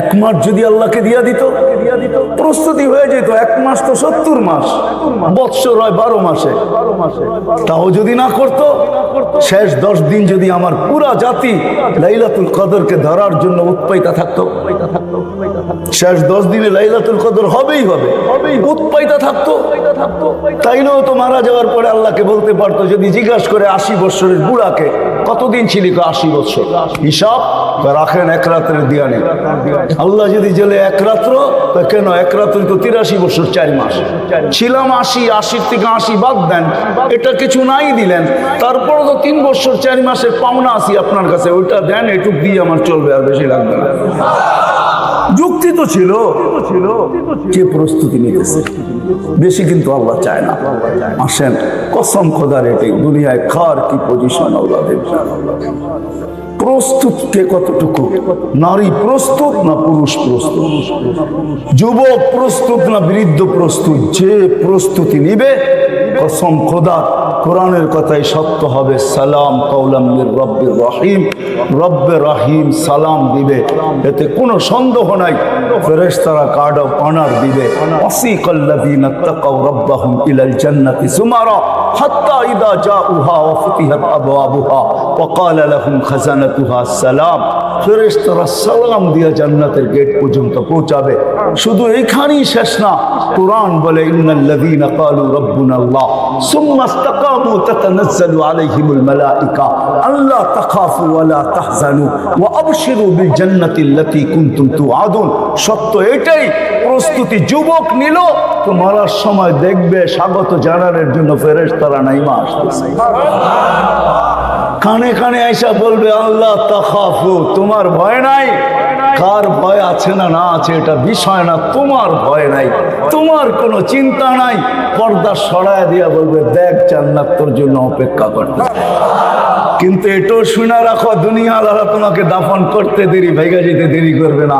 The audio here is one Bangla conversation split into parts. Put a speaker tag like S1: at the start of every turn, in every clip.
S1: এক মাস যদি আল্লাহকে দিয়া দিত, প্রস্তুতি হয়ে যেত, এক মাস তো সত্তর মাস, বৎসর হয় বারো মাসে। তাও যদি না করত, শেষ দশ দিন যদি আমার পুরা জাতি লাইলাতুল কদরকে ধরার জন্য উৎপাইতা থাকতো। শেষ দশ দিনে লাইলাতুল কদর হবেই হবে, উৎপাইতা থাকতো। তাইলেও তো মারা যাওয়ার পরে আল্লাহকে বলতে পারতো, যদি জিজ্ঞাসা করে আশি বৎসরের বুড়াকে কতদিন ছিলি আশি বছর? হিসাব? রাখেন এক রাত্রের দিয়া নেই আল্লাহ যদি জেলে এক রাত্র, তা কেন এক রাত্রে তো তিরাশি বছর, চার মাস? ছিলাম আশি, আশির থেকে আশি বাদ দেন। এটা কিছু নাই দিলেন। তারপর তো তিন বছর, চার মাসের পাওনা আসি আপনার কাছে। ওইটা দেন, এটুক দিয়ে আমার চলবে, আর বেশি লাগবে না। যুক্তি তো ছিল। কে প্রস্তুতি নিতেছে। বেশি কিন্তু আল্লাহ চায় না। আসেন, কসম খোদার রেটে দুনিয়ায় খার কি পজিশন আল্লাহ প্রস্তুত কে কতটুকু? নারী প্রস্তুত না পুরুষ প্রস্তুত? যুবক প্রস্তুত না বৃদ্ধ প্রস্তুত? যে প্রস্তুতি নিবে, কসম খোদা, কোরআনের কথাই সত্য হবে। সালাম কৌলাম মির রব্বির রহিম। রব্বে রহিম সালাম দিবে। এতে কোনো সন্দেহ নাই। ফেরেশতারা কার্ড অফ অনার দিবে। অসিকাল্লাযীনা তাকাউ রাব্বাহুম ইলাল জান্নাতি সুমারা, হাত্তা ইদা জাউহা ওয়া ফুতিহাত আবওয়াবুহা, ওয়া ক্বালা লাহুম খাজানাতুহা সালাম। ফেরেশতারা সালাম দিয়া জান্নাতের গেট পর্যন্ত পৌঁছাবে। শুধু এইখানেই শেষ না, কোরআন বলে, ইন্নাল্লাযীনা তাখাফু ওয়া লা তাহজানু, ওয়া আবশিরু বিল জান্নাতি আল্লাতী কুনতুম তুআদুন। সত্য এটাই, প্রস্তুতি যুবক নিল, তো মরার সময় দেখবে স্বাগত জানানোর জন্য ফেরেশতারা নাইমা আসতেছে। কানে কানে আইসা বলবে, আল্লাহ তাখাফু, তোমার ভয় নাই? কার ভয় আছে না না আছে, এটা বিষয় না, তোমার ভয় নাই। তোমার কোনো চিন্তা নাই। পর্দা সরায় দিয়া বলবে, দেখ জান্নাত তোর জন্য অপেক্ষা করতে কিন্তু এটাও শুনে রাখো দুনিয়া আল্লাহ তোমাকে দাফন করতে দেরি, ভেঙে যেতে দেরি করবে না।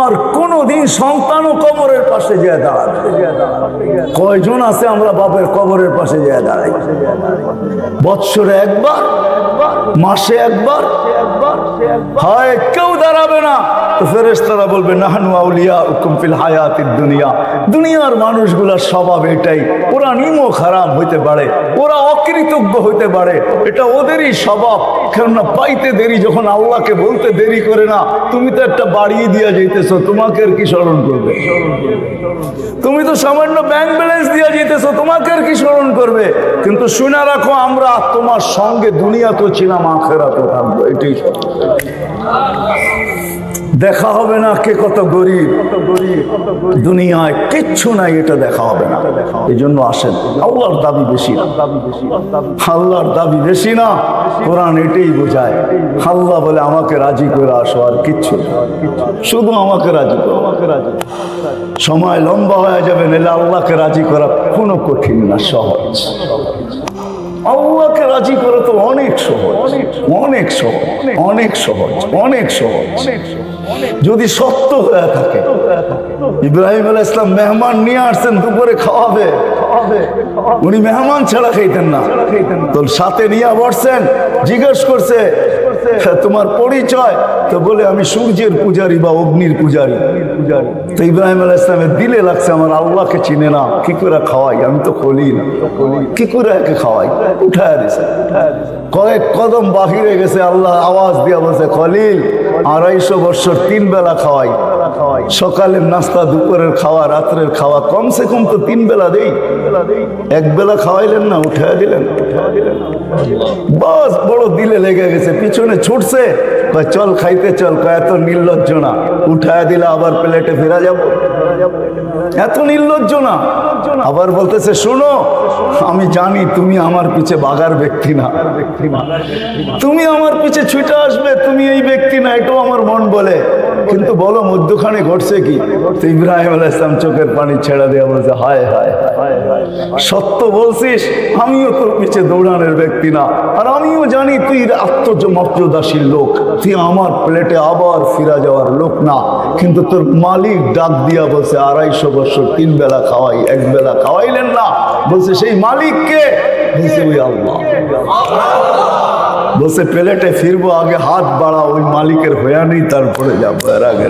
S1: আর কোনোদিন সন্তানও কবরের পাশে যেয়ে দাঁড়াবে কয়জন আছে আমরা বাপের কবরের পাশে যায় দাঁড়াই? বৎসরে একবার, মাসে একবার হয়, কেউ দাঁড়াবে না। তো ফেরেশতারা বলবে, নাহানু আউলিয়া হুকুম ফিল হায়াতির দুনিয়া। দুনিয়ার মানুষগুলার স্বভাব এটাই, ওরা নিমো খারাপ হইতে পারে, ওরা অকৃতজ্ঞ হইতে পারে, এটা ওদেরই স্বভাব। কেননা পাইতে দেরি, যখন আল্লাহকে বলতে দেরি করে না, তুমি তো একটা বাড়িয়ে দিয়া যাইতেছো, তোমাকে আর কি স্মরণ করবে? তুমি তো সামান্য ব্যাংক ব্যালেন্স দিয়া যেতেছো তোমাকে আর কি স্মরণ করবে? কিন্তু শুনে রাখো, আমরা তোমার সঙ্গে দুনিয়া তো ছিলাম আখেরা তো থাকব, এটাই। দেখা হবে না, কে কত গরিব, দুনিয়ায় কিচ্ছু নাই, এটা দেখা হবে না। এই জন্য আসেন, আল্লাহর দাবি বেশি না। আল্লাহর দাবি বেশি না, কোরআন এটাই বোঝায়। আল্লাহ বলে, আমাকে রাজি করে আসো, আর কিচ্ছু। শুধু আমাকে রাজি করো। আমাকে রাজি সময় লম্বা হয়ে যাবে, নাহলে আল্লাহকে রাজি করা কোনো কঠিন না, সহজ। আল্লাহকে রাজি করা তো অনেক সহজ অনেক সহজ অনেক সহজ অনেক সহজ। যদি সত্য হয়ে থাকে ইব্রাহিম আল ইসলাম মেহমান নিয়ে আসছেন দুপুরে খাওয়াবে। উনি মেহমান ছাড়া খাইতেন না। তো সাথে নিয়ে বসছেন জিজ্ঞেস করছে "হ্যাঁ, তোমার পরিচয়? তো বলে, আমি সূর্যের পূজারি বা অগ্নির পূজারি। তো ইব্রাহিম আলাহ ইসলামের দিলে লাগছে, আমার আল্লাহকে চিনে না কি করে খাওয়াই? আমি তো খলি না। কি করে একে খাওয়াই? উঠায় দিছে। কয়েক কদম বাহিরে গেছে আল্লাহ আওয়াজ দিয়া বলছে, খলিল, আড়াইশো বছর তিন বেলা খাওয়াই। সকালের নাস্তা, দুপুরের খাওয়া, রাত্রের খাওয়া, কমসে কম তো তিন বেলা দেই। এক বেলা খাওয়াইলেন না, উঠায় দিলেন। বাস, বড় দিলে লেগে গেছে, পিছনে ছুটছে। চল খাইতে চল, কয়, এত নির্লজ্জ না। উঠায় দিলে আবার প্লেটে ফেরা যাব। এত নির্লজ্জ না। আবার বলতেছে, শোনো, আমি জানি তুমি আমার পিছে বাগার ব্যক্তি না। তুমি আমার পিছে ছুটে আসবে, তুমি এই ব্যক্তি না, এটাও আমার মন বলে। কিন্তু বলো, মধ্যখানে ঘটছে কি? ইব্রাহিম আলাহ ইসলাম চোখের পানি ছেড়ে দেওয়া বলছে, হায় হায় সত্য বলছিস, আমিও তোর পিছে দৌড়ানোর ব্যক্তি না। আর আমিও জানি তুই আত্মমর্যাদাশীল লোক। তুই আমার প্লেটে আবার ফিরা যাওয়ার লোক না। কিন্তু তোর মালিক ডাক দিয়া বলছে, আড়াইশো বছর তিন বেলা খাওয়াই, এক বেলা খাওয়াইলেন না। বলছে, সেই মালিককে? বলছে, ওই আল্লাহ। বসে প্লেটে ফিরবো, আগে হাত বাড়া ওই মালিকের হইয়া নেই তারপরে যাব এর আগে।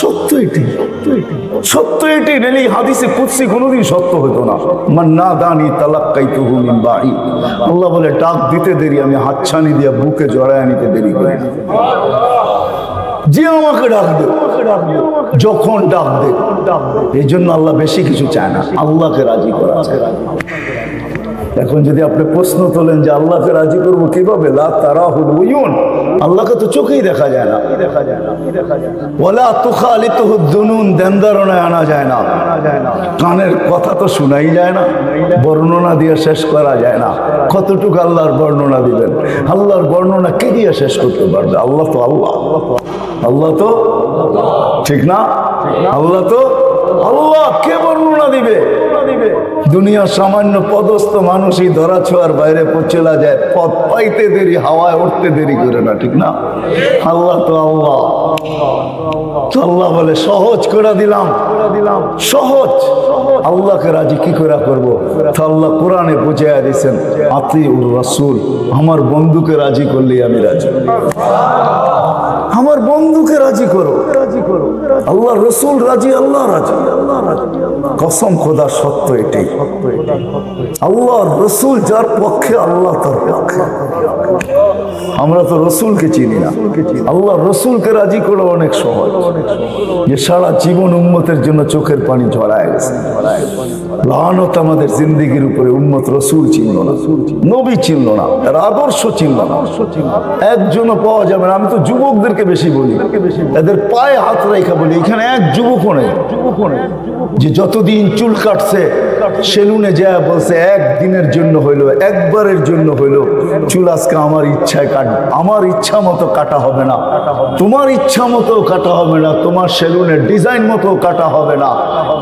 S1: সত্য এটি সত্য এটি। নেই হাদিসে কুৎসি কোনোদিন সত্য হতো না। মান না দানি তালাক্কাই তুহু মিন বাড়ি আল্লাহ বলে, ডাক দিতে দেরি, আমি হাতছানি দিয়ে বুকে জড়ায় নিতে দেরি করি। যে আমাকে ডাক দে যখন ডাক দে এই জন্য আল্লাহ বেশি কিছু চায় না। আল্লাহকে রাজি করা এখন যদি আপনি প্রশ্ন তোলেন যে আল্লাহকে রাজি করব কীভাবে? আল্লাহকে তো চোখেই দেখা যায় না। ওলা তুখালিত হুদ্দুনুন দেন ধারণায় আনা যায় না। কানের কথা তো শোনাই যায় না। বর্ণনা দিয়ে শেষ করা যায় না। কতটুকু আল্লাহর বর্ণনা দিবেন? আল্লাহর বর্ণনা কে দিয়ে শেষ করতে পারবে? আল্লাহ তো আল্লাহ। আল্লাহ তো ঠিক না? আল্লাহ তো আল্লাহ। কে বর্ণনা দিবে? দুনিয়ার সামান্য পদস্থ মানুষই ধরা ছোঁয়ার বাইরে চলে যায়। পথ পাইতে দেরি, হাওয়ায় উঠতে দেরি করে না, ঠিক না? আল্লাহ তো আল্লাহ। আল্লাহ বলে, সহজ করে দিলাম। সহজ। আল্লাহকে রাজি কি করে করব? আল্লাহ কোরআনে বুঝাইয়া দিয়েছেন আতি উর রাসূল, আমার বন্ধুকে রাজি করলেই আমি রাজি। আমার বন্ধুকে রাজি করো। রাজি করো আল্লাহ রসুল রাজি আল্লাহ রাজি আল্লাহ রাজি। কসম খোদা সত্য। এটাই আল্লাহ রসুল যার পক্ষে আল্লাহ তার পক্ষে। আমরা তো রসুলকে চিনি না। আল্লাহ রসুলকে রাজি অনেক যে সারা জীবন উম্মতের জন্য চোখের পানি ঝরায় গেছে। লানত আমাদের জিন্দিগির উপরে উম্মত রসুল চিনল না। নবী চিনল না। তার আদর্শ চিনল না। একজনও পাওয়া যাবে না। আমি তো যুবকদেরকে বেশি বলি। এদের পায়ে হাত রেখা বলি, এখানে এক যুবকও নেই। যে যতদিন চুল কাটছে সেলুনে যায়, বলছে, একদিনের জন্য হইল, একবারের জন্য হইল। চুল আজকে আমার ইচ্ছায় কাট, আমার ইচ্ছা মতো কাটা হবে না। তোমার ইচ্ছা মতো কাটা হবে না, তোমার সেলুনের ডিজাইন মতো কাটা হবে না।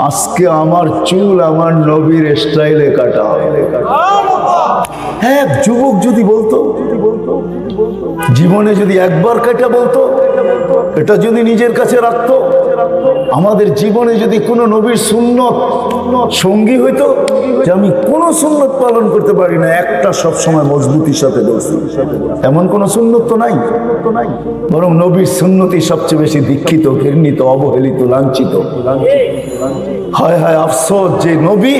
S1: আজকে আমার চুল আমার নবীর স্টাইলে কাটা হবে। এক যুবক যদি বলতো, জীবনে যদি একবার কাটা বলতো, এটা যদি নিজের কাছে রাখতো আমাদের জীবনে যদি কোনো নবীর সুন্নত সঙ্গী হইতো, যে আমি কোনো সুন্নত পালন করতে পারি না, একটা সব সময় মজবুতির সাথে বলছি। এমন কোনো সুন্নত তো নাই। বরং নবীর সুন্নতি সবচেয়ে বেশি দীক্ষিত, ঘৃণিত, অবহেলিত, লাঞ্ছিত। হায় হায় আফসোস, যে নবী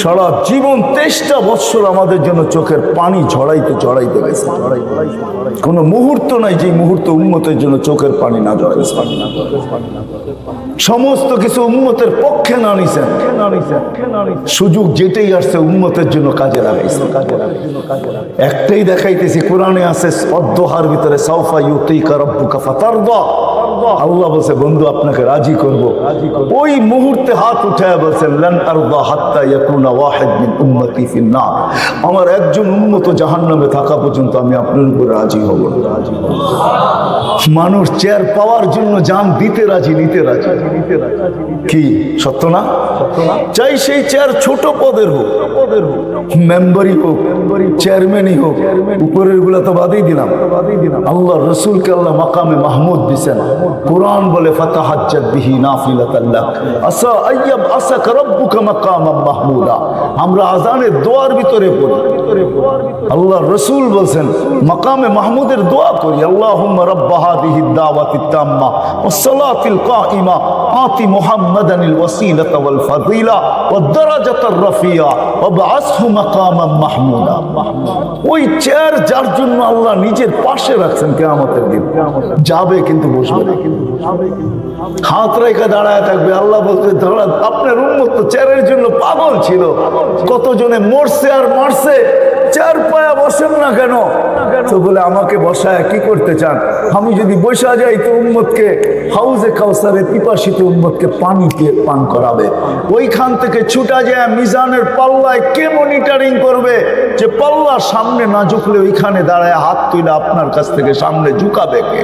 S1: সারা জীবন তেইশটা বৎসর আমাদের জন্য চোখের পানি ঝড়াইতে ঝড়াইতে গেছে। কোনো মুহূর্ত নাই যে মুহূর্ত উন্মতের জন্য চোখের পানি না ঝরাইছে। সমস্ত কিছু উন্মতের পক্ষে না নিছেন। সুযোগ যেটাই আসছে উন্মতের জন্য কাজে লাগাইছে। একটাই দেখাইতেছি, কোরআনে আছে অধ্যহার ভিতরে সাউফা ইউতিকা রব্বুকা ফাতারদা। আল্লাহ। বলছে বন্ধু আপনাকে রাজি করব। ওই মুহূর্তে হাত উঠে বলছেন লান আরদা হাত্তা ইয়াকুনা ওয়াহিদ মিন উম্মতি ফিন নার আমার একজন উম্মত জাহান্নামে থাকা পর্যন্ত আমি আপনার উপরে রাজি হব রাজি মানুষ চেয়ার পাওয়ার জন্য জান দিতে রাজি নিতে রাজি। কি সত্য না? চাই সেই চেয়ার ছোট পদের হোক পদের হোক। মেম্বারই হোক চেয়ারম্যানই হোক উপরেরগুলা তো বাদেই দিলাম। আল্লাহ রসুলকে আল্লাহ মাকামে মাহমুদ দিছেন। কোরআন বলে, ফাতাহাজ্জাত বিহি নাফিলাতাল্লাহ আসা আইয়াব মাহমুদা। আমরা আজানের দোয়ার ভিতরে পড়ি। আল্লাহ রসুল বলছেন, মাকামে মাহমুদের দোয়া করি। ওই চেয়ার যার আল্লাহ নিজের পাশে রাখছেন কিয়ামতের দিন। যাবে কিন্তু বসবে না। হাত রেখে দাঁড়ায় থাকবে। আল্লাহ বলতে আপনার উন্মত চেয়ারের জন্য পাগল ছিল। কতজনে মরছে আর মারছে চার পায়া বসেন না কেন? তো বলে, আমাকে বসায় কি করতে চান? আমি যদি বসা যাই, তো উম্মতকে, হাউজে কাউসারে পিপাসিত উম্মতকে পানি দিয়ে পান করাবে। ওইখান থেকে ছুটা যায় মিজানের পাল্লায়, কে মনিটরিং করবে? যে পাল্লা সামনে না ঝুঁকলে ওইখানে দাঁড়ায় হাত তুলে আপনার কাছ থেকে সামনে ঝুঁকাবে কে?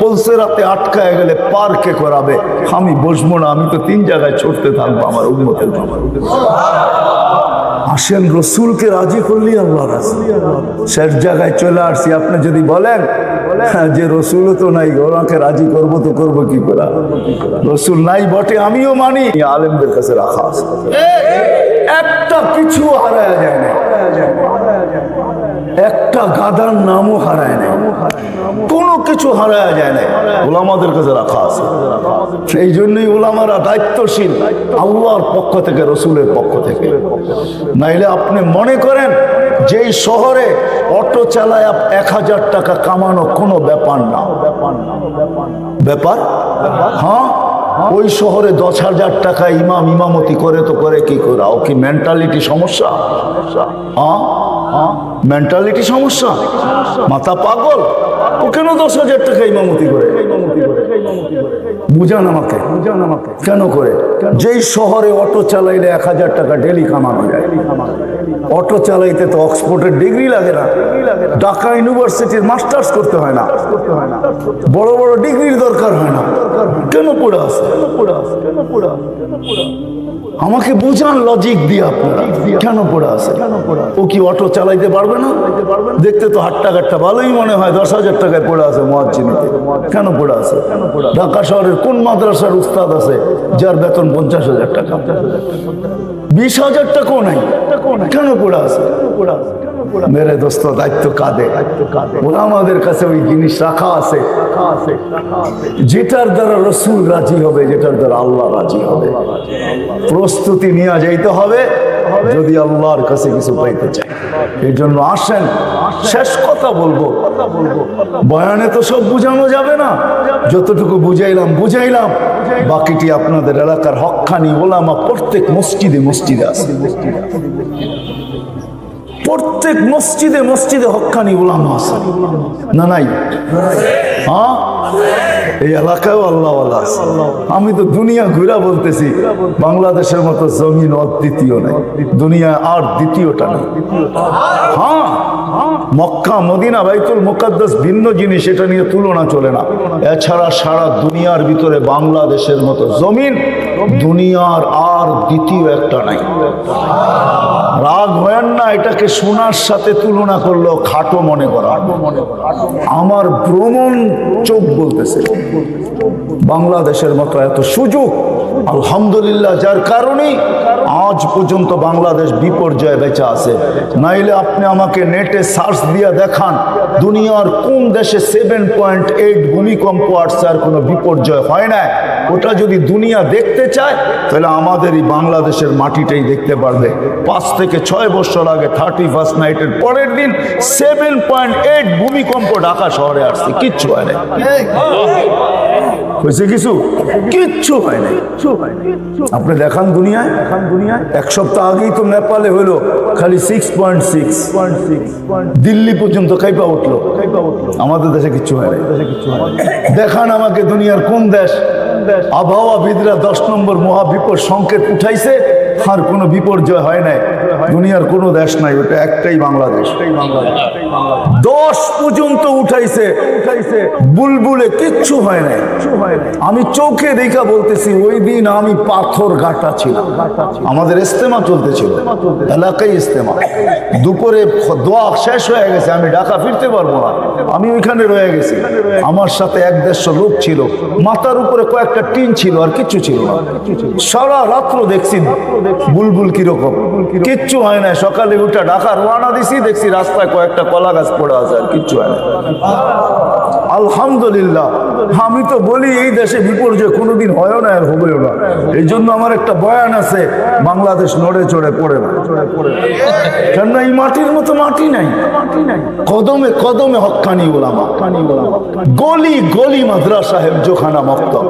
S1: পলসে রাতে আটকায় গেলে পার্কে করাবে? আমি বসবো না, আমি তো তিন জায়গায় ছুটতে থাকব আমার উন্মতের জন্য। আসেন রসুলকে রাজি করলি আল্লাহ রাজি শেষ জায়গায় চলে আসছি আপনি যদি বলেন হ্যাঁ, যে রসুলও তো নাই ওনাকে রাজি করব তো করব কি করে রসুল নাই বটে আমিও মানি আলেমদের কাছে রাখা আছে একটা কিছু হারায় যায় না একটা গাদার নামও হারায় নাই। কোনো কিছু হারায় যায় না ওলামাদের কাছে রাখা আছে। সেই জন্যই ওলামারা দায়িত্বশীল। আল্লাহর পক্ষ থেকে, রসুলের পক্ষ থেকে। নাইলে আপনি মনে করেন, যেই শহরে অটো চালায় এক হাজার টাকা কামানো কোনো ব্যাপার না। ব্যাপার? হ্যাঁ? ওই শহরে দশ হাজার টাকা ইমাম ইমামতি করে তো করে কি করে? ও কি মেন্টালিটি সমস্যা? হ্যাঁ? মেন্টালিটি সমস্যা। মাথা পাগল। ও কেন দশ হাজার টাকা ইমামতি করে? বুঝান আমাকে। বুঝান আমাকে কেন করে? যেই শহরে অটো চালাইলে এক হাজার টাকা ডেলি কামানো যায় অটো চালাইতে তো অক্সফোর্ডের ডিগ্রি লাগে না। ঢাকা ইউনিভার্সিটির মাস্টার্স করতে হয় না। বড় বড় ডিগ্রির দরকার হয় না। কেন পড়ে আসে আমাকে বুঝান লজিক দিয়ে আপনারা। কেন পড়ে আসে ও কি অটো চালাইতে পারবে না? দেখতে তো হাট্টা ঘাটটা ভালোই মনে হয়, দশ হাজার টাকায় পড়ে আছে মহাজিনিতে কেন পড়ে আছে? ঢাকা শহরের কোন মাদ্রাসার উস্তাদ আছে যার বেতন পঞ্চাশ হাজার টাকা? বিশ হাজার টাকাও নাই। কেন পড়ে আছে? মেরে দোস্ত, দায়িত্ব কাঁদে ওরা আমাদের কাছে ওই জিনিস রাখা আছে। যেটার দ্বারা রসুল রাজি হবে, যেটার দ্বারা আল্লাহ রাজি হবে। প্রস্তুতি নিয়ে যাইতে হবে, যদি আল্লাহর কাছে কিছু পাইতে চাই এই জন্য আসেন, শেষ কথা বলব। বয়ানে তো সব বুঝানো যাবে না। যতটুকু বুঝাইলাম বুঝাইলাম। বাকিটি আপনাদের এলাকার হক্কানি ওলামা প্রত্যেক মসজিদে মসজিদে আছে। প্রত্যেক মসজিদে মসজিদে হকানি ওলামা আছে। না নাই? হ্যাঁ? এই এলাকায় আল্লাহ আছে। আমি তো দুনিয়া ঘুরা বলতেছি, বাংলাদেশের মতো জমিন অদ্বিতীয় নাই। দুনিয়া আর দ্বিতীয়টা নাই। হ্যাঁ? মক্কা, মদিনা, বাইতুল মুকাদ্দাস ভিন্ন জিনিস, এটা নিয়ে তুলনা চলে না। এছাড়া সারা দুনিয়ার ভিতরে বাংলাদেশের মতো জমিন, দুনিয়ার আর দ্বিতীয় একটা নাই। রাগ হয় না, এটাকে সোনার সাথে তুলনা করল খাটো মনে করা। আমার ভ্রমণ চোখ বলতেছে। বাংলাদেশের মতো এত সুযোগ, আলহামদুলিল্লাহ, যার কারণেই আজ পর্যন্ত বাংলাদেশ বিপর্যয়ে বেঁচে আছে। নাইলে আপনি আমাকে নেটে সার্চ দিয়ে দেখান, দুনিয়ার কোন দেশে সেভেন পয়েন্ট এইট ভূমিকম্প আসছে আর কোনো বিপর্যয় হয় না ওটা যদি দুনিয়া দেখতে চায়, তাহলে আমাদের এই বাংলাদেশের মাটিটাই দেখতে পারবে। পাঁচ থেকে ছয় বছর আগে থার্টি ফার্স্ট নাইটের পরের দিন সেভেন পয়েন্ট এইট ভূমিকম্প ঢাকা শহরে আসছে। কিচ্ছু হয় না হয়েছে কিছু? কিচ্ছু হয় নাই। আপনি দেখান দুনিয়ায়। দেখান দুনিয়ায়। এক সপ্তাহ আগেই তো নেপালে হলো খালি six point six point six Delhi পর্যন্ত কাইপা উঠল। কাইপা উঠল। আমাদের দেশে কিচ্ছু হয় না দেশে কিচ্ছু হয় না। দেখান আমাকে দুনিয়ার কোন দেশ? আবহাওয়াবিদরা দশ নম্বর মহাবিপদ সংকেত উঠাইছে আর কোনো বিপর্যয় হয় নাই। দুনিয়ার কোনো দেশ নাই ওটা একটাই বাংলাদেশ। দশ পর্যন্ত উঠাইছে উঠাইছে। বুলবুলে কিচ্ছু হয় নাই। আমি চোখে দেখা বলতেছি ওই দিন আমি পাথর গাটা ছিল আমাদের ইস্তেমা চলতেছিল। এলাকায় ইস্তেমা দুপুরে দোয়া শেষ হয়ে গেছে আমি ঢাকা ফিরতে পারব না। আমি ওইখানে রয়ে গেছি। আমার সাথে এক দেড়শো লোক ছিল। মাথার উপরে কয়েকটা টিন ছিল আর কিচ্ছু ছিল না। সারা রাত্র দেখছি বুলবুল কীরকম। কিচ্ছু হয় না। সকালে উঠে ঢাকা রওনা দিছি, দেখছি রাস্তায় কয়েকটা কলা গাছ পড়ে আছে আর কিচ্ছু হয় না। আলহামদুলিল্লাহ। আমি তো বলি, এই দেশে বিপর্যয় কোনোদিন হয় না আর হবেও না। এই জন্য আমার একটা বয়ান আছে, বাংলাদেশ নড়ে চড়ে পড়ে না। কেন এই মাটির মতো মাটি নাই। কদমে কদমে হক্কানি ওলামা। গলি গলি মাদ্রাসা হেফজোখানা মক্তব।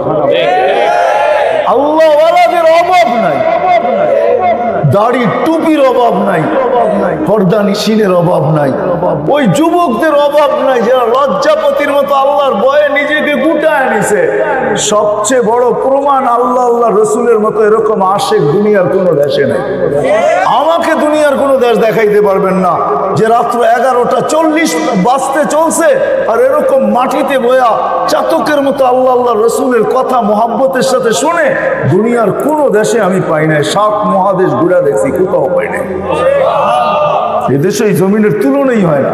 S1: আল্লাহ অভাব নাই। দাড়ি টুপির অভাব নাই, পর্দা নিশিনের অভাব নাই। ওই যুবকদের অভাব নাই যারা লজ্জাপতির মতো আল্লাহর ভয়ে নিজেকে গুটায় নিছে। সবচেয়ে বড় প্রমাণ আল্লাহ আল্লাহ রসুলের মতো এরকম আশেক দুনিয়ার কোনো দেশে নেই। আমাকে দুনিয়ার কোনো দেশ দেখাইতে পারবেন না। যে রাত্র এগারোটা চল্লিশ বাঁচতে চলছে আর এরকম মাটিতে বয়া চাতকের মতো আল্লাহ আল্লাহ রসুলের কথা, মোহাব্বতের সাথে শুনে দুনিয়ার কোনো দেশে আমি পাই নাই। সাত মহাদেশ ঘুরে দেখছি, কোথাও পাই নাই। এদেশে এই জমিনের তুলনাই হয় না।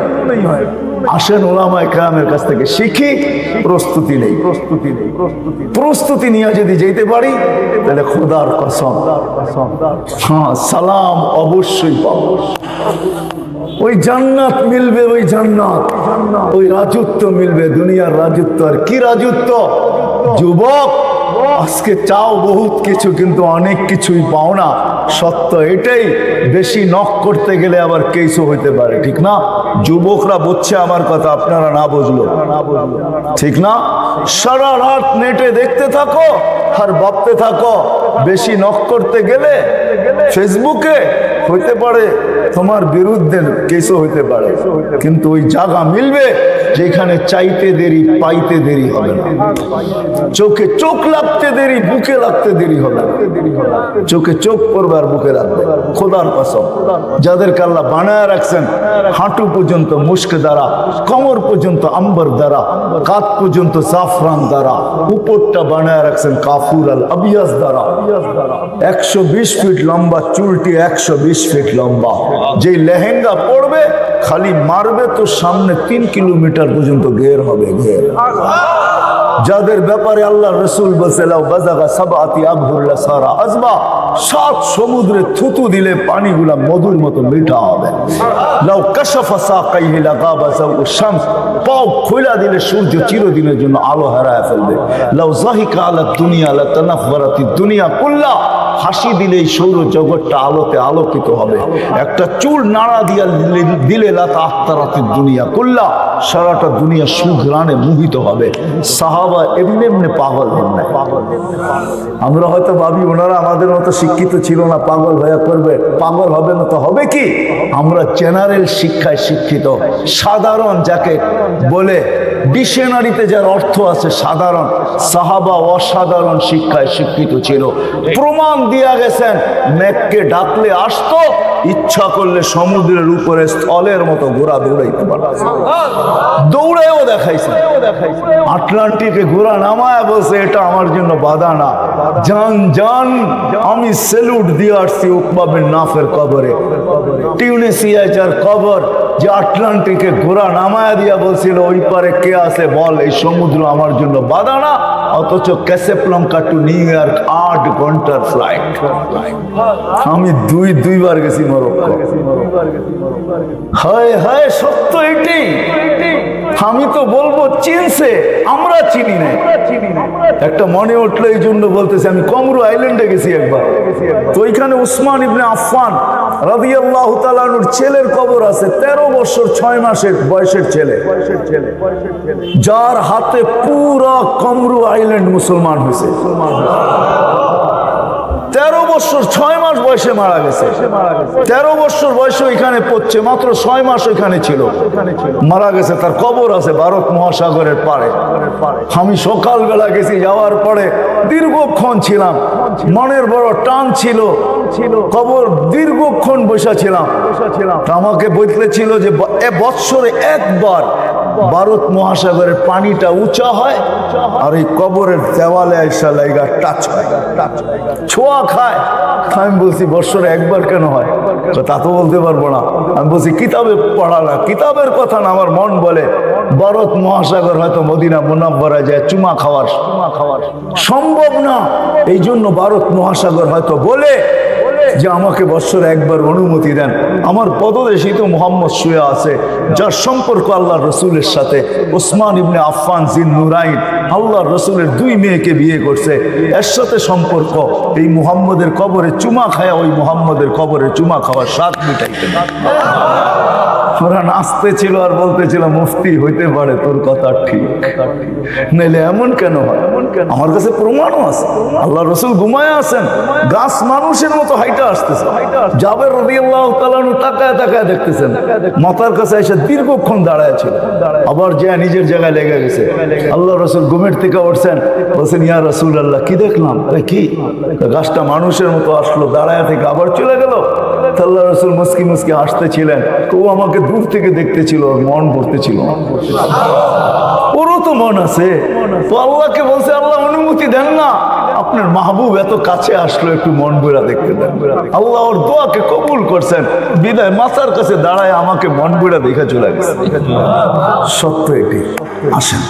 S1: হয় না। আসেন ওলামায় গ্রামের কাছ থেকে শিখি, প্রস্তুতি নেই প্রস্তুতি নেই, প্রস্তুতি প্রস্তুতি নিয়ে যদি যেতে পারি, তাহলে খোদার কসম। হ্যাঁ সালাম অবশ্যই পাবো। ওই জান্নাত মিলবে, ওই জান্নাত। ওই রাজত্ব মিলবে, দুনিয়ার রাজত্ব। আর কি রাজত্ব? যুবক। আজকে চাও বহুত কিছু, কিন্তু অনেক কিছুই পাও না। সত্য এটাই, বেশি নখ করতে গেলে আবার কেসও হইতে পারে, ঠিক না? যুবকরা বুঝছে আমার কথা, আপনারা না বুঝলো। ঠিক না? সারা রাত নেটে দেখতে থাকো আর ভাবতে থাকো। বেশি নখ করতে গেলে ফেসবুকে হইতে পারে, তোমার বিরুদ্ধে কেসও হইতে পারে। কিন্তু ওই জায়গা মিলবে যেখানে চাইতে দেরি, পাইতে দেরি হবে না। চোখে চোখ লাগতে দেরি, বুকে লাগতে দেরি হবে চোখে চোখ পড়বে আর বুকে রাখবে খোদার কসম। যাদের আল্লাহ বানায় রাখছেন, হাঁটু পর্যন্ত মুস্ক দ্বারা, কমর পর্যন্ত আম্বর দ্বারা কাত পর্যন্ত জাফরান দ্বারা, উপরটা বানায় রাখছেন কাফুর আল আবিয়াস দ্বারা। একশো বিশ ফিট লম্বা, চুলটি একশো বিশ ফিট লম্বা। যেই লেহেঙ্গা পড়বে খালি মারবে তো সামনে তিন কিলোমিটার পর্যন্ত ঘের হবে, ঘের। যাদের ব্যাপারে আল্লাহ রসুল লাউ বাজাগা সাবাতি আবহুল্লা সারা সাত সমুদ্রে থুতু দিলে পানিগুলা মধুর মতো মিঠা হবে। লাউ কাশাফা সাকাইহি লাগাবা যাও শামস খোলা দিলে সূর্য চিরদিনের জন্য আলো হারায় ফেলবে। লাউ জাহিকা আলা দুনিয়া লা তানাফফারাতি দুনিয়া কুল্লা হাসি দিলেই সৌর জগৎটা আলোতে আলোকিত হবে। একটা চুল নাড়া দিয়া দিলে- লাতা আত্মারাতি দুনিয়া। করলা সারাটা দুনিয়া সুঘ্রাণে মোহিত হবে। সাহাবা এমনি এমনি পাগল হন না আমরা হয়তো ভাবি, ওনারা আমাদের মতো শিক্ষিত ছিল না, পাগল হয়ে করবে পাগল হবে না তো হবে কি? আমরা জেনারেল শিক্ষায় শিক্ষিত। সাধারণ যাকে বলে, ডিকশনারিতে যার অর্থ আছে সাধারণ। সাহাবা অসাধারণ শিক্ষায় শিক্ষিত ছিল। প্রমাণ দিয়া গেছেন, মেঘকে ডাকলে আসতো, ইচ্ছা করলে সমুদ্রের উপরে স্থলের মতো ঘোরা দৌড়াইতে পারত। দৌড়েও দেখাইছে। আটলান্টিকে ঘোরা নামায় বলছে, এটা আমার জন্য বাধা না। জান জান আমি সেলুট দিয়ে আসছি উকবা বিন নাফের কবরে। টিউনিসিয়ায় যার কবর যে আটলান্টিকে ঘোরা নামায় দিয়া বলছিল, ওই পারে কে আছে বল, এই সমুদ্র আমার জন্য বাধা না, অথচ ক্যাসেপ্লঙ্কা টু নিউ ইয়র্ক আট ঘণ্টার ফ্লাইট আমি দুই, দুইবার গেছি মরক্কো। হায় হায়, সত্য এটি? আমি তো বলব চিনছে আমরা চিনি না একটা মনে উঠল, এই জন্য বলতেছে, আমি কমরু আইল্যান্ডে গেছি একবার। তো ওইখানে উসমান ইবনে আফফান রাদিয়াল্লাহ তালানুর ছেলের কবর আছে, তেরো বছর ছয় মাসের বয়সের ছেলে। যার হাতে পুরো কমরু আইল্যান্ড মুসলমান হয়েছে। তেরো বছর ছয় মাস বয়সে মারা গেছে। তেরো বছর বয়সে ওইখানে পড়ছে, মাত্র ছয় মাস ওইখানে ছিল। মারা গেছে, তার কবর আছে ভারত মহাসাগরের পারে আমি সকালবেলা গেছি, যাওয়ার পরে দীর্ঘক্ষণ ছিলাম। মনের বড় টান ছিল। কবর দীর্ঘক্ষণ বসা ছিলাম। আমাকে বলতেছিল যে বৎসরে একবার ভারত মহাসাগরের পানিটা উঁচা হয় আর এই কবরের দেওয়ালে আইসা লাইগা টাচ হয়। ছোঁয়া খায়। আমি বলছি, বৎসরে একবার কেন হয়? তা তো বলতে পারব না। আমি বলছি, কিতাবে পড়া না, কিতাবের কথা না, আমার মন বলে। ভারত মহাসাগর হয়তো মদিনা মুনাব্বরা যায়, চুমা খাওয়ার। চুমা খাওয়ার সম্ভব না। এই জন্য ভারত মহাসাগর হয়তো বলে যে আমাকে বৎসরে একবার অনুমতি দেন। আমার পদদেশেই তো মোহাম্মদ শুয়ে আছে, যার সম্পর্ক আল্লাহ রসুলের সাথে। ওসমান ইবনে আফফান, জিন নুরাইন আল্লাহ রসুলের দুই মেয়েকে বিয়ে করছে। এর সাথে সম্পর্ক, এই মুহাম্মদের কবরে চুমা খায়া ওই মুহাম্মদের কবরে চুমা খাওয়ার স্বাদ মিটাইতে ওরা নাচতে ছিল আর বলতেছিল, মুফতি, হইতে পারে তোর কথা ঠিক। নাইলে এমন কেন হয়? আমার কাছে প্রমাণও আছে। আল্লাহ রসুল ঘুমায় আছেন। গাছ মানুষের মতো হাইটা আসতেছে। জাবের রবি আল্লাহ তালানু তাকায় তাকায় দেখতেছেন। মাথার কাছে এসে দীর্ঘক্ষণ দাঁড়ায় ছিল। আবার যে নিজের জায়গায় লেগে গেছে। আল্লাহ রসুল ঘুমের থেকে উঠছেন। বলছেন, ইয়া রসুল আল্লাহ কি দেখলাম? কি? গাছটা মানুষের মতো আসলো, দাঁড়ায় থেকে আবার চলে গেল। আল্লাহ রসুল মুসকি মুসকি হাসতেছিলেন। কেউ আমাকে দূর থেকে দেখতেছিল, মন পড়তেছিল ওরও তো মন আছে। আল্লাহকে বলছে, আল্লাহ, অনুমতি দেন না। আপনার মাহবুব এত কাছে আসলো, একটু মন বুড়া দেখতে দেন। আল্লাহ ওর দোয়াকে কবুল করছেন। বিদায়, মাথার কাছে দাঁড়ায় আমাকে মন বুড়া দেখে চলে গেছে। সত্য এটি আসেন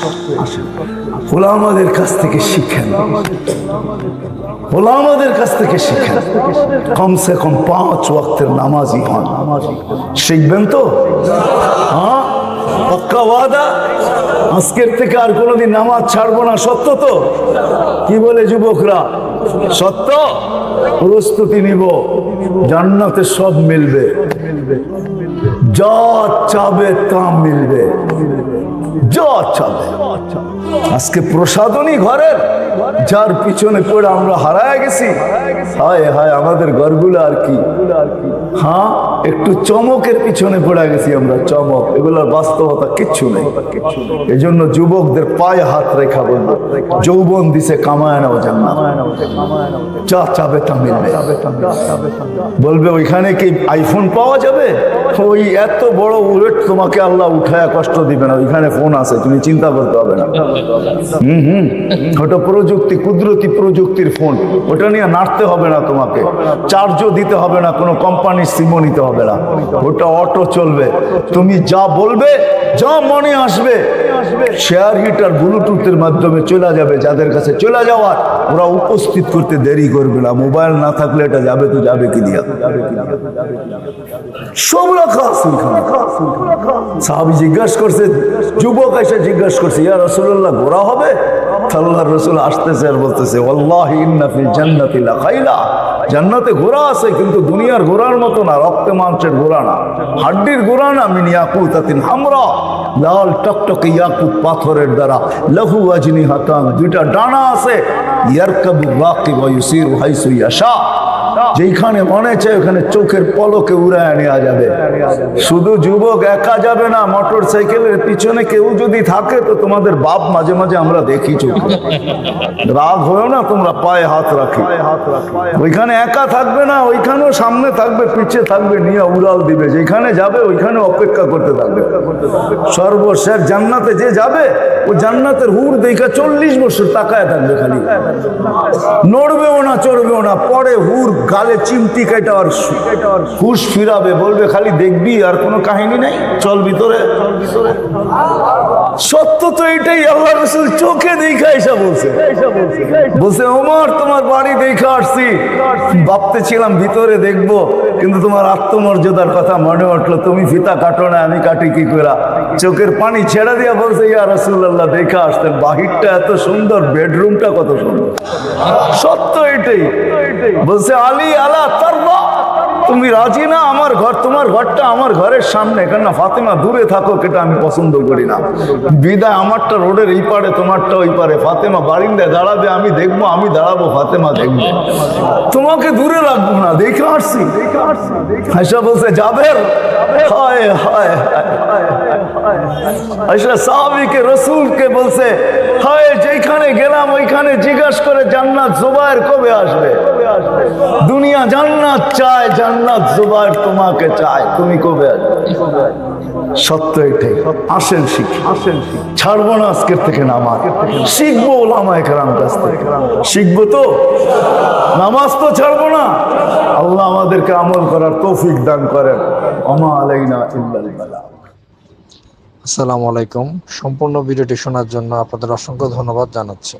S1: ওলামাদের কাছ থেকে শিখেন। ওলামাদের কাছ থেকে শিখেন। কমসে কম পাঁচ ওয়াক্তের নামাজি হন। শিখবেন তো? হ্যাঁ? পাক্কা ওয়াদা? আজকের থেকে আর কোনোদিন নামাজ ছাড়বো না, সত্য তো? কি বলে যুবকরা? সত্য? প্রস্তুতি নিব। জান্নাতে সব মিলবে। যা চাবে তা মিলবে। আজকে প্রসাদনী ঘরের, যার পিছনে পড়ে আমরা হারায় গেছি। হায় হায়, আমাদের ঘরগুলো আর কি? হ্যাঁ একটু চমকের পিছনে পড়ে গেছি আমরা, চমক। এগুলোর বাস্তবতা কিচ্ছু নেই। এই জন্য যুবকদের পায়ে হাত রেখা বলব। যৌবন দিছে কামায় নাও যা চাবে তা মিলবে বলবে, ওইখানে কি আইফোন পাওয়া যাবে? ওই এত বড় উলেট তোমাকে আল্লাহ উঠায় কষ্ট দিবে না, ওইখানে ফোন আছে, তুমি চিন্তা করতে হবে না। হুম হুম ওটা প্রযুক্তি, কুদরতি প্রযুক্তির ফোন ওটা নিয়ে নাড়তে হবে না তোমাকে। চার্জও দিতে হবে না, কোনো কোম্পানির সিমও নিতে হবে না। ওটা অটো চলবে। তুমি যা বলবে, যা মনে আসবে শেয়ার হিটার ব্লুটুথের মাধ্যমে চলে যাবে, যাদের কাছে চলে যাওয়ার ওরা উপস্থিত করতে দেরি করবে না। মোবাইল না থাকলে এটা যাবে তো যাবে কি দিয়া? সব রাখা। সাহাবি জিজ্ঞাসা করছে যুবক এসে জিজ্ঞাসা করছে, ইয়া রসুল্লাহ ঘোরা হবে? আল্লাহ রসুল আসতেছে আর বলতেছে জান্নাতি ঘোড়া আছে, কিন্তু দুনিয়ার ঘোড়ার মতো না, রক্তে মাংসের ঘোড়া না। হাড্ডির ঘোড়া না, মিন ইয়াকুতাতিন হামরা। লাল টকটকে ইয়াকুত পাথরের দ্বারা লঘু আজনি হাতান, দুইটা ডানা আছে। ইয়ারকাবু বাকি ওয়া ইউসিরু হাইসু ইয়াশা। যেখানে মনে চায় ওখানে চোখের পলকে উড়ায় নেওয়া যাবে। শুধু যুবক একা যাবে না, মোটর সাইকেলের পিছনে কেউ যদি থাকে, তো তোমাদের বাপ মাঝে মাঝে আমরা দেখি চোখে। রাগ হয়েও না, তোমরা পায়ে হাত রাখি। ওইখানে একা থাকবে না, ওইখানেও সামনে থাকবে পিছিয়ে থাকবে, নিয়ে উড়াল দিবে। যেখানে যাবে ওইখানে অপেক্ষা করতে থাকবে। সর্বশেষ জান্নাতে যে যাবে, ও জান্নাতের হুর দেখা চল্লিশ বছর তাকায় থাকবে খালি। নড়বেও না, চড়বেও না, পরে হুর গালে চিমটি কেটে আর হুশ ফিরাবে, বলবে, খালি দেখবি, আর কোনো কাহিনী নাই? চল ভিতরে। সত্য তো এটাই আল্লাহ রসুল চোখে দেখা এসে বলছে। বলছে, ওমর, তোমার বাড়ি দেখে আসছি। ভাবতেছিলাম ভিতরে দেখব, কিন্তু তোমার আত্মমর্যাদার কথা মনে উঠল। তুমি ফিতা কাটো না, আমি কাটি কি করা চোখের পানি ছেড়ে দিয়া বলছে, ইয়া রসুল্লাহ দেখে আসতেন, বাহিরটা এত সুন্দর, বেডরুমটা কত সুন্দর। সত্য এটাই। বলছে আলী আলা তার তুমি রাজি না? আমার ঘর, তোমার ঘরটা আমার ঘরের সামনে। কেন ফাতেমা দূরে থাকো এটা আমি পছন্দ করি না। বিদায় আমারটা রোডের এই পারে তোমারটা ওই পারে ফাতেমা বারিন্দায় দাঁড়াবে, আমি দেখব, আমি দাঁড়াবো, ফাতেমা দেখব। তোমাকে দূরে রাখব না, দেখে আসছি। বলছে হায় হায় আয়সা সাহাবিকে, রসুলকে বলছে, হায়, যেখানে গেলাম, ওইখানে জিজ্ঞাস করে জান্নাত জুবায়ের কবে আসবে? দুনিয়া জান্নাত চায়, জান্নাত জুবায়ের তোমাকে চায়। তুমি কবে আসবে? সত্য এটাই। আসেন শিখ। আসেন ছাড়বো না আজকের থেকে নামাজ। শিখব ওলামা একরাম কাছ থেকে। শিখব তো? নামাজ তো ছাড়বো না। আল্লাহ আমাদেরকে আমল করার তৌফিক দান করেন। আলাইনা ইল্লাল বালাগ
S2: আসসালামু আলাইকুম। সম্পূর্ণ ভিডিওটি শোনার জন্য আপনাদের অসংখ্য ধন্যবাদ জানাচ্ছি।